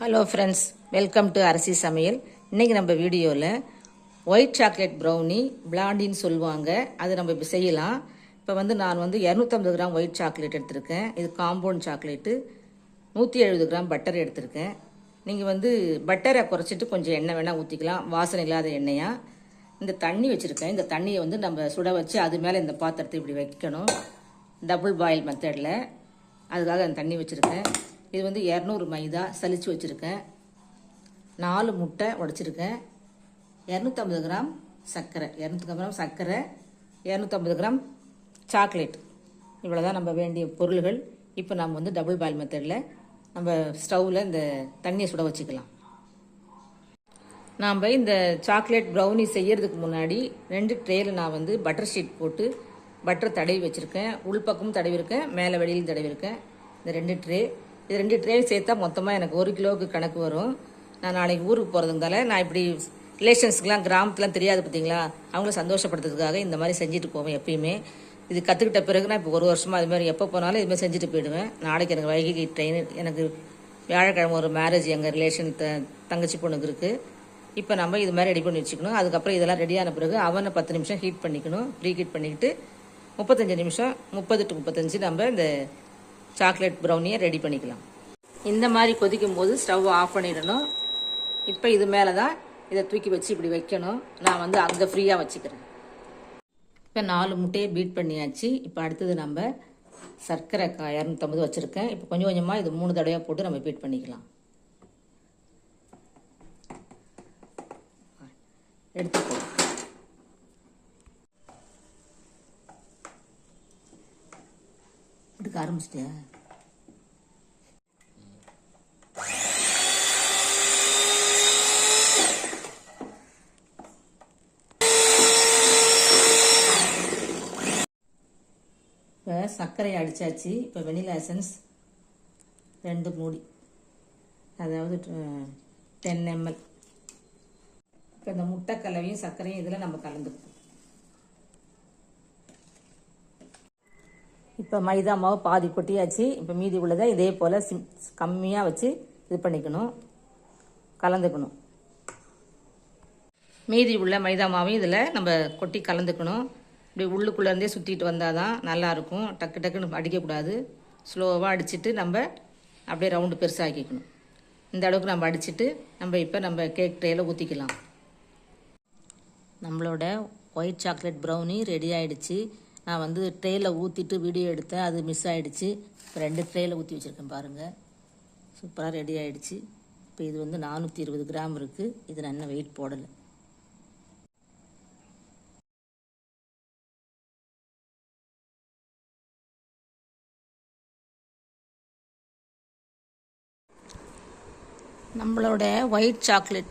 Hello friends welcome to அரிசி சமையல் இன்றைக்கி நம்ம வீடியோவில் ஒயிட் சாக்லேட் ப்ரௌனி பிளாண்டின்னு சொல்லுவாங்க. அது நம்ம இப்போ செய்யலாம். இப்போ வந்து நான் வந்து இரநூத்தம்பது கிராம் ஒயிட் சாக்லேட் எடுத்திருக்கேன். இது காம்பவுண்ட் சாக்லேட்டு நூற்றி எழுபது கிராம் பட்டர் எடுத்திருக்கேன். நீங்கள் வந்து பட்டரை குறைச்சிட்டு கொஞ்சம் எண்ணெய் வேணால் ஊற்றிக்கலாம் வாசனை இல்லாத எண்ணெயாக இந்த தண்ணி வச்சுருக்கேன். இந்த தண்ணியை வந்து நம்ம சுட வச்சு அது மேலே இந்த பாத்திரத்தை இப்படி வைக்கணும். டபுள் பாயில் மெத்தடில் அதுக்காக அந்த தண்ணி வச்சுருக்கேன். இது வந்து இரநூறு மைதா சலிச்சு வச்சுருக்கேன். நாலு முட்டை உடைச்சிருக்கேன். இரநூத்தம்பது கிராம் சர்க்கரை. இரநூத்தம்பது கிராம் சர்க்கரை இரநூத்தம்பது கிராம் சாக்லேட். இவ்வளோ தான் நம்ம வேண்டிய பொருள்கள். இப்போ நம்ம வந்து டபுள் பாயில் மெத்தடில் நம்ம ஸ்டவ்வில் இந்த தண்ணியை சுட வச்சுக்கலாம். நாம் இந்த சாக்லேட் ப்ரௌனி செய்யறதுக்கு முன்னாடி ரெண்டு ட்ரேயில் நான் வந்து பட்டர் ஷீட் போட்டு பட்டர் தடவி வச்சுருக்கேன். உள்பக்கமும் தடவிருக்கேன் மேலே வெளியிலும் தடவிருக்கேன் இந்த ரெண்டு ட்ரே இது ரெண்டு ட்ரேயும் சேர்த்தா மொத்தமாக எனக்கு ஒரு கிலோவுக்கு கணக்கு வரும். நான் நாளைக்கு ஊருக்கு போகிறதுனால நான் இப்படி ரிலேஷன்ஸ்க்குலாம் கிராமத்துலாம் தெரியாது பார்த்தீங்களா அவங்கள சந்தோஷப்படுத்துறதுக்காக இந்த மாதிரி செஞ்சுட்டு போவேன் எப்பயுமே. இது கற்றுக்கிட்ட பிறகு நான் இப்போ ஒரு வருஷமாக அது மாதிரி எப்போ போனாலும் இது மாதிரி செஞ்சுட்டு போயிடுவேன். நாளைக்கு எனக்கு வைகை ட்ரெயின் எனக்கு வியாழக்கிழமை ஒரு மேரேஜ் எங்கள் ரிலேஷன் த தங்கச்சி பொண்ணுக்கு இருக்குது இப்போ நம்ம இது மாதிரி ரெடி பண்ணி வச்சுக்கணும். அதுக்கப்புறம் இதெல்லாம் ரெடியான பிறகு அவனை பத்து நிமிஷம் ஹீட் பண்ணிக்கணும். ப்ரீ ஹீட் பண்ணிக்கிட்டு முப்பத்தஞ்சு நிமிஷம் முப்பது டு முப்பத்தஞ்சு நம்ம இந்த சாக்லேட் ப்ரௌனியை ரெடி பண்ணிக்கலாம். இந்த மாதிரி கொதிக்கும் போது ஸ்டவ் ஆஃப் பண்ணிடணும். இப்போ இது மேலே தான் இதை தூக்கி வச்சு இப்படி வைக்கணும். நான் வந்து அங்கே ஃப்ரீயாக வச்சுக்கிறேன். இப்போ நாலு முட்டையை பீட் பண்ணியாச்சு. இப்போ அடுத்தது நம்ம சர்க்கரை கா இரநூத்தம்பது வச்சுருக்கேன். இப்போ கொஞ்சம் கொஞ்சமாக இது மூணு தடவையாக போட்டு நம்ம பீட் பண்ணிக்கலாம். எடுத்துக்கோ. ஆரம்பிச்சிட்டியா இப்போ சர்க்கரை அடித்தாச்சு இப்போ வெனிலா எசன்ஸ் ரெண்டு மூடி. அதாவது டென் எம்எல் இப்போ இந்த முட்டை கலவையும் சர்க்கரையும் இதில் நம்ம கலந்துக்கணும். இப்போ மைதா மாவு பாதி கொட்டியாச்சு. இப்போ மீதி உள்ளதை இதே போல் சிம் கம்மியாக வச்சு இது பண்ணிக்கணும். கலந்துக்கணும். மீதி உள்ள மைதா மாவையும் இதில் நம்ம கொட்டி கலந்துக்கணும். இப்படி உள்ளுக்குள்ளேருந்தே சுற்றிட்டு வந்தால் தான் நல்லாயிருக்கும் டக்கு டக்குன்னு அடிக்கக்கூடாது. ஸ்லோவாக அடிச்சுட்டு நம்ம அப்படியே ரவுண்டு பெருசாக்கிக்கணும். இந்த அளவுக்கு நம்ம அடிச்சுட்டு நம்ம இப்போ நம்ம கேக் ட்ரேயில் ஊற்றிக்கலாம் நம்மளோட ஒயிட் சாக்லேட் ப்ரௌனி ரெடி ஆகிடுச்சு நான் வந்து ட்ரேயில் ஊற்றிட்டு வீடியோ எடுத்தேன். அது மிஸ் ஆகிடுச்சு இப்போ ரெண்டு ட்ரேயில் ஊற்றி வச்சுருக்கேன் பாருங்கள் சூப்பராக ரெடி ஆகிடுச்சு இப்போ இது வந்து நானூற்றி இருபது கிராம் இருக்குது இது நான் இன்னும் வெயிட் போடலை. நம்மளோட ஒயிட் சாக்லேட்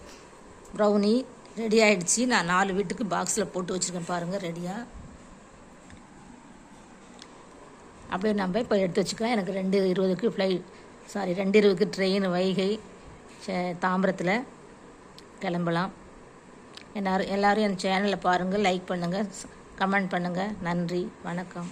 ப்ரௌனி ரெடி ஆகிடுச்சி நான் நாலு வீட்டுக்கு பாக்ஸில் போட்டு வச்சுருக்கேன் பாருங்கள் ரெடியாக அப்படியே நம்ம இப்போ எடுத்து வச்சுக்கலாம் எனக்கு ரெண்டு இருபதுக்கு ஃப்ளை சாரி ரெண்டு இருபதுக்கு ட்ரெயின் வைகை தாம்பரத்தில் கிளம்பலாம். எல்லாரும் எல்லோரும் என் சேனலை பாருங்கள் லைக் பண்ணுங்கள் கமெண்ட் பண்ணுங்கள் நன்றி வணக்கம்.